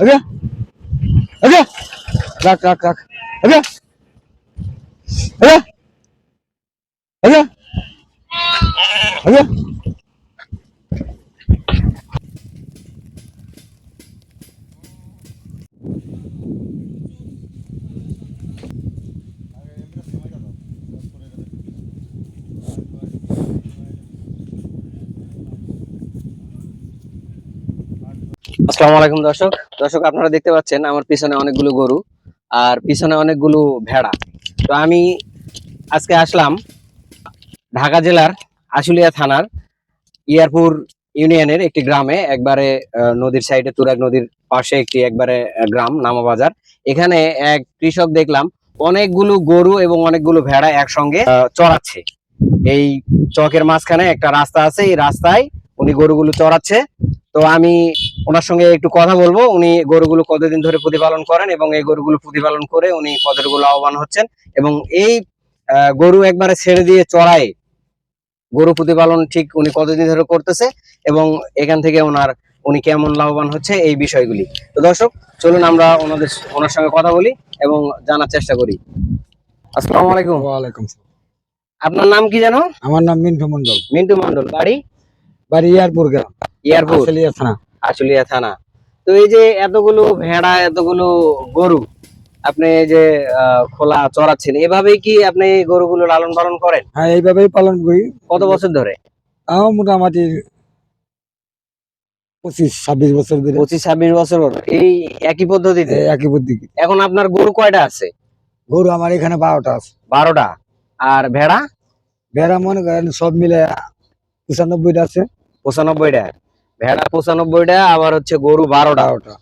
ওকে ওকে রাখ রাখ রাখ ওকে ওকে ওকে ওকে আসসালামু আলাইকুম দর্শক। দর্শক, আপনারা দেখতে পাচ্ছেন আমার পিছনে অনেকগুলো গরু আর পিছনে অনেকগুলো ভেড়া। তো আমি আজকে আসলাম ঢাকা জেলার আশুলিয়া থানার ইয়ারপুর ইউনিয়নের একটি গ্রামে, একবারে নদীর সাইডে তুরাগ নদীর পাশে একটি একবারে গ্রাম নামাবাজার এখানে এক কৃষক দেখলাম, অনেকগুলো গরু এবং অনেকগুলো ভেড়া একসঙ্গে চড়াচ্ছে। এই চকের মাঝখানে একটা রাস্তা আছে, এই রাস্তায় উনি গরুগুলো চড়াচ্ছে। তো আমি ওনার সঙ্গে একটু কথা বলব। উনি গরুগুলো কতদিন ধরে প্রতিপালন করেন এবং এই গরুগুলো প্রতিপালন করে উনি কতটুকু লাভবান হচ্ছেন এবং এই গরু একবারে ছেড়ে দিয়ে চড়াই গরু প্রতিপালন ঠিক উনি কতদিন ধরে করতেছে এবং এখান থেকে ওনার উনি কেমন লাভবান হচ্ছে এই বিষয়গুলি। তো দর্শক চলুন আমরা ওনাদের ওনার সঙ্গে কথা বলি এবং জানার চেষ্টা করি। আসসালামু আলাইকুম। ওয়ালাইকুম আপনার নাম কি জানো আমার নাম মিন্টু মন্ডল মিন্টু মন্ডল বাড়ি? বাড়ি ইয়ারপুর গ্রাম। এয়ারপোর্ট আশুলিয়া থানা। আশুলিয়া থানা। তো এই যে এতগুলো ভেড়া এতগুলো গরু আপনি যে খোলা চড়াচ্ছেন এভাবেই কি আপনি গরুগুলো লালন পালন করেন? হ্যাঁ এইভাবেই পালন করি। কত বছর ধরে? তাও মোটামুটি পঁচিশ ছাব্বিশ বছর ধরে। পঁচিশ ছাব্বিশ বছর এই একই পদ্ধতিতে? একই এখন আপনার গরু কয়টা আছে? গরু আমার এখানে বারোটা আছে। বারোটা। আর ভেড়া? ভেড়া মনে করেন সব মিলে পঁচানব্বইটা আছে। পঁচানব্বইটা। ভেড়া পঁচানব্বইটা আবার হচ্ছে গরু বারোটা বারোটা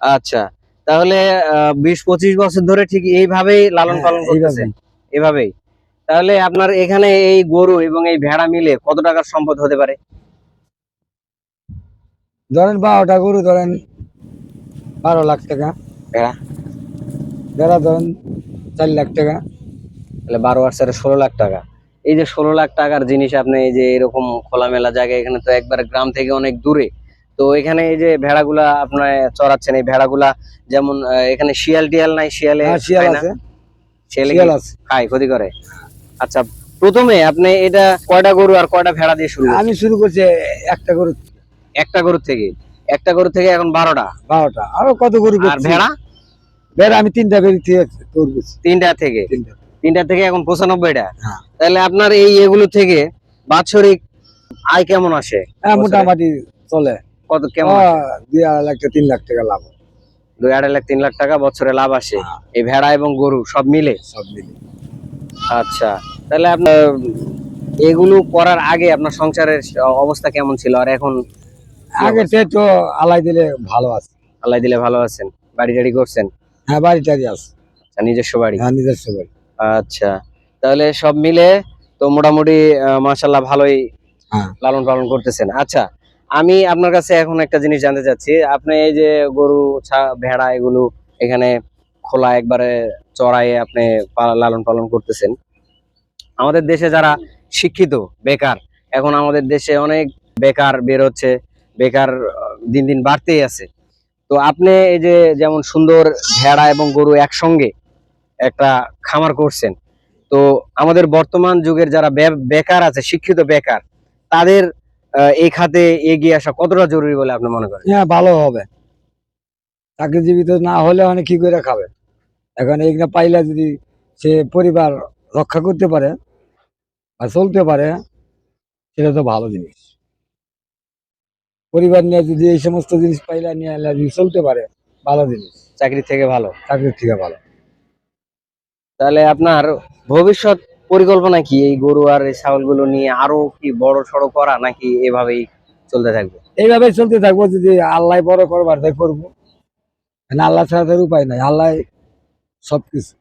আচ্ছা তাহলে বিশ পঁচিশ বছর ধরে ঠিক এইভাবেই লালন হ্যাঁ, পালন করতেছেন এইভাবেই। এভাবেই তাহলে আপনার এখানে এই গরু এবং এই ভেড়া মিলে কত টাকার সম্পদ হতে পারে? ধরেন বারোটা গরু ধরেন বারো লাখ টাকা। ভেড়া? ভেড়া ধরেন চার লাখ টাকা। তাহলে বারো আর চারে ষোলো লাখ টাকা। এই যে ষোলো লাখ টাকার জিনিস আপনি এই যে এরকম খোলামেলা জায়গায় এখানে তো একবার গ্রাম থেকে অনেক দূরে। তো এখানে এই যে ভেড়াগুলা আপনার চড়াচ্ছেন এই ভেড়াগুলা যেমন এখানে শিয়াল টিয়াল নাই? শিয়ালে হ্যাঁ শিয়াল আছে। খায় ক্ষতি করে? আচ্ছা প্রথমে আপনি এটা কয়টা গরু আর কয়টা ভেড়া দিয়ে শুরু আমি শুরু করছি একটা গরু একটা গরু থেকে? একটা গরু থেকে এখন বারোটা? বারোটা। আরও কত গরু আর ভেড়া? ভেড়া আমি তিনটা তিনটা থেকে? তিনটা। তিনটা থেকে এখন পঁচানব্বইটা। হ্যাঁ। তাহলে আপনার এই এগুলো থেকে বাৎসরিক আয় কেমন আসে? হ্যাঁ মোটামুটি চলে। কত কেমন দুই আড়াই লাখ তিন লাখ টাকা লাভ। দুই আড়াই লাখ তিন লাখ টাকা বছরে লাভ আসে। হ্যাঁ। এই ভেড়া এবং গরু সব মিলে? সব মিলে। আচ্ছা তাহলে আপনার এগুলো করার আগে আপনার সংসারের অবস্থা কেমন ছিল? আর এখন আগে তে তো আলাই দিলে ভালো আছে। আল্লাহ দিলে ভালো আছেন? বাড়ি টাড়ি করছেন? হ্যাঁ বাড়ি টাড়ি আছে। আচ্ছা, নিজস্ব বাড়ি? হ্যাঁ নিজস্ব বাড়ি। আচ্ছা। তাহলে সব মিলে তো মোটামুটি মাশাল্লাহ ভালোই হ্যাঁ। লালন পালন করতেছেন। আচ্ছা আমি আপনার কাছে এখন একটা জিনিস জানতে চাচ্ছি। আপনি এই যে গরু ছা- ভেড়া এগুলো এখানে খোলা একবারে চড়াইয়ে আপনি লালন পালন করতেছেন। আমাদের দেশে যারা শিক্ষিত বেকার এখন আমাদের দেশে অনেক বেকার বের হচ্ছে বেকার দিন দিন বাড়তেই আছে। তো আপনি এই যে যেমন সুন্দর ভেড়া এবং গরু একসঙ্গে একটা খামার করছেন। তো আমাদের বর্তমান যুগের যারা বেকার আছে শিক্ষিত বেকার তাদের এই খাতে এগিয়ে আসা কতটা জরুরি বলে আপনি মনে করেন? হ্যাঁ ভালো হবে। চাকরিজীবী জীবিত না হলে অনেক কি করে খাবে? এখন এইগুলো পাইলে যদি সে পরিবার রক্ষা করতে পারে বা চলতে পারে সেটা তো ভালো জিনিস। পরিবার নিয়ে যদি এই সমস্ত জিনিস পাইলে নিয়ে যদি চলতে পারে ভালো জিনিস। চাকরি থেকে ভালো? চাকরির থেকে ভালো। তাহলে আপনার ভবিষ্যৎ পরিকল্পনা কি? এই গরু আর এই ছাগলগুলো নিয়ে আরও কি বড় সড়ো করা নাকি এভাবেই চলতে থাকবে? এইভাবে চলতে থাকব যদি আল্লাহ বড় করবার তাই করব। আল্লাহ ছাড়া তার উপায় নাই। আল্লাহ সবকিছু।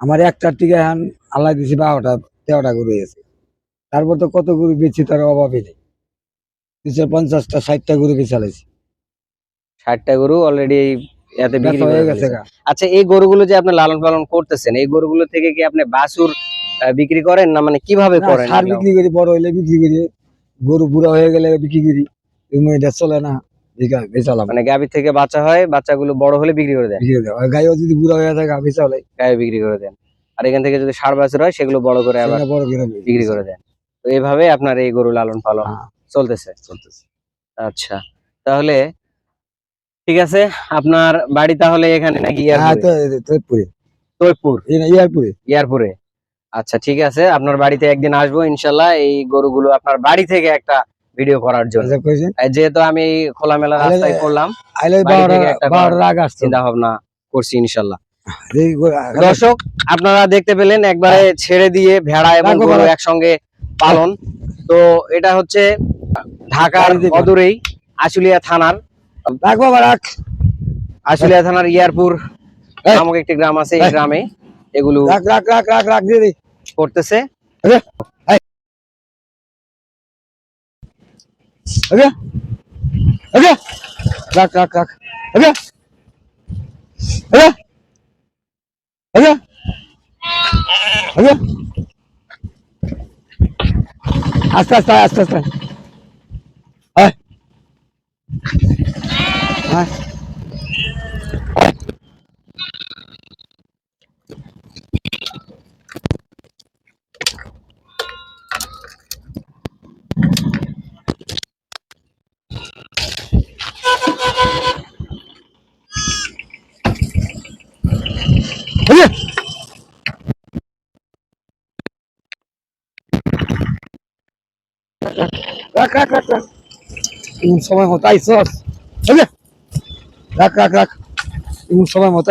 আমার একটার টিকে এখন আল্লাহ দিছি বারোটা তেরোটা গরু হয়েছে। তারপর তো কত গরু বেচছি তার অভাবই নেই। দুশো পঞ্চাশটা ষাটটা গরু বেচালাইছি ষাটটা গরু অলরেডি এতে বিক্রি হয়ে গেছে আচ্ছা এই গরুগুলো যে আপনি লালন পালন করতেছেন এই গরুগুলো থেকে কি আপনি বাছুর বিক্রি করেন না মানে কীভাবে করেন সার বিক্রি করি বড় হইলে বিক্রি করি গরু বুড়া হয়ে গেলে বিক্রি করি এটা চলে না মানে গাভী থেকে বাচ্চা হয় বাচ্চাগুলো বড় হলে বিক্রি করে দেন? যদি বুড়া হয়ে থাকে গায়ে বিক্রি করে দেন। আর এখান থেকে যদি সার বাছুর হয় সেগুলো বড় করে আবার বড় করে বিক্রি করে দেন। তো এইভাবে আপনার এই গরু লালন পালন হ্যাঁ। চলতেছে? চলতেছে। আচ্ছা তাহলে ঠিক আছে? আপনার বাড়ি তাহলে এখানে নাকি হ্যাঁ ইয়ারপুরে তৈপুরে তৈপুর ইয়ারপুরে। ইয়ারপুরে। আচ্ছা ঠিক আছে। আপনার বাড়িতে একদিন আসব ইনশাল্লাহ এই গরুগুলো আপনার বাড়ি থেকে একটা ভিডিও করার জন্য। আচ্ছা যেহেতু আমি খোলামেলা রাস্তায় করলাম চিন্তা ভাবনা করছি ইনশাল্লাহ দর্শক আপনারা দেখতে পেলেন একবারে ছেড়ে দিয়ে ভেড়া এবং গরু একসঙ্গে পালন। তো এটা হচ্ছে ঢাকার অদূরেই আশুলিয়া থানার রাখ বাবা রাখ। আশুলিয়া থানার ইয়ারপুর নামক একটি গ্রাম আছে এই। গ্রামে এগুলো রাখ রাখ রাখ রাখ রাখ দিয়ে দে। করতেছে। রাখ রাখ রাখ। আস্তে আস্তে আস্তে আস্তে। lá. Cá, cá, cá, cá. Não só vai voltar isso, olha. রাখ রাখ রাখ। এমন সময় মতো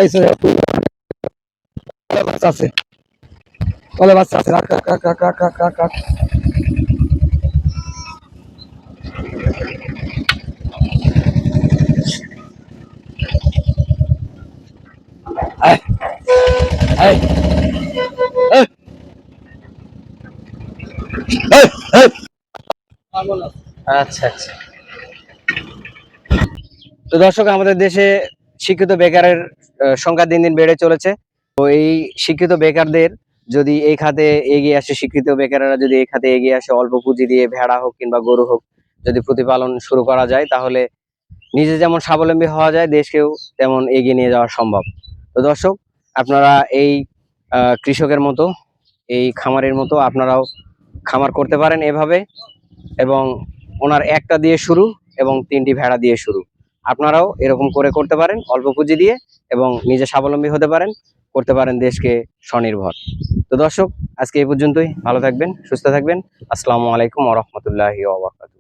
বাচ্চা আছে। বাচ্চা আছে। রাখ রাখ রাখ রাখ রাখ রাখ রাখ। আচ্ছা আচ্ছা। তো দর্শক, আমাদের দেশে শিক্ষিত বেকারের সংখ্যা দিন দিন বেড়ে চলেছে। তো এই শিক্ষিত বেকারদের যদি এই খাতে এগিয়ে আসে, শিক্ষিত বেকারেরা যদি এই খাতে এগিয়ে আসে, অল্প পুঁজি দিয়ে ভেড়া হোক কিংবা গরু হোক যদি প্রতিপালন শুরু করা যায়, তাহলে নিজে যেমন স্বাবলম্বী হওয়া যায়, দেশকেও তেমন এগিয়ে নিয়ে যাওয়া সম্ভব। তো দর্শক, আপনারা এই কৃষকের মতো, এই খামারের মতো আপনারাও খামার করতে পারেন এভাবে এবং ওনার একটা দিয়ে শুরু এবং তিনটি ভেড়া দিয়ে শুরু। আপনারাও এরকম করে করতে পারেন, অল্প পুঁজি দিয়ে এবং নিজে স্বাবলম্বী হতে পারেন, করতে পারেন দেশকে স্বনির্ভর। তো দর্শক, আজকে এই পর্যন্তই। ভালো থাকবেন, সুস্থ থাকবেন। আসসালামু আলাইকুম ওরহমতুল্লাহি ওবরাকাতুহু